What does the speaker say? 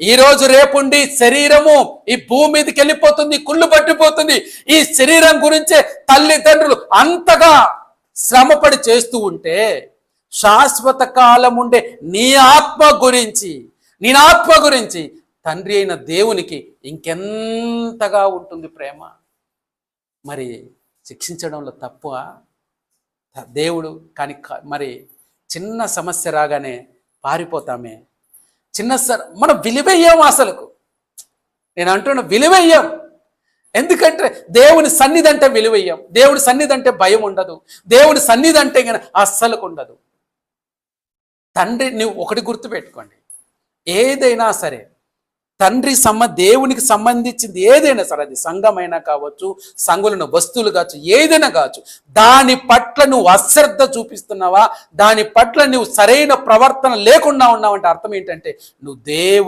ఈ రోజు రేపుండి శరీరము ఈ భూమి మీదకి వెళ్ళిపోతుంది కుళ్ళు పట్టిపోతుంది. ఈ శరీరం గురించే తల్లిదండ్రులు అంతగా శ్రమపడి చేస్తూ ఉంటే శాశ్వత కాలం ఉండే నీ ఆత్మ గురించి నీ ఆత్మ గురించి తండ్రి అయిన దేవునికి ఇంకెంతగా ఉంటుంది ప్రేమ? మరి శిక్షించడంలో తప్పు దేవుడు కానీ మరి చిన్న సమస్య రాగానే పారిపోతామే. చిన్న సార్ మనం విలువయ్యాం అసలుకు. నేను అంటున్న విలువయ్యాం. ఎందుకంటే దేవుని సన్నిధి అంటే విలువయ్యాం. దేవుడి సన్నిధి అంటే భయం ఉండదు. దేవుడి సన్నిధి అంటే గన అస్సలకు ఉండదు. తండ్రి నువ్వు ఒకటి గుర్తుపెట్టుకోండి. ఏదైనా సరే తండ్రి సమ్మ దేవునికి సంబంధించింది ఏదైనా సరే అది సంఘమైనా కావచ్చు సంఘులను వస్తువులు కావచ్చు ఏదైనా కావచ్చు దాని పట్ల నువ్వు అశ్రద్ధ చూపిస్తున్నావా? దాని పట్ల నువ్వు సరైన ప్రవర్తన లేకుండా ఉన్నావంటే అర్థం ఏంటంటే నువ్వు దేవుడి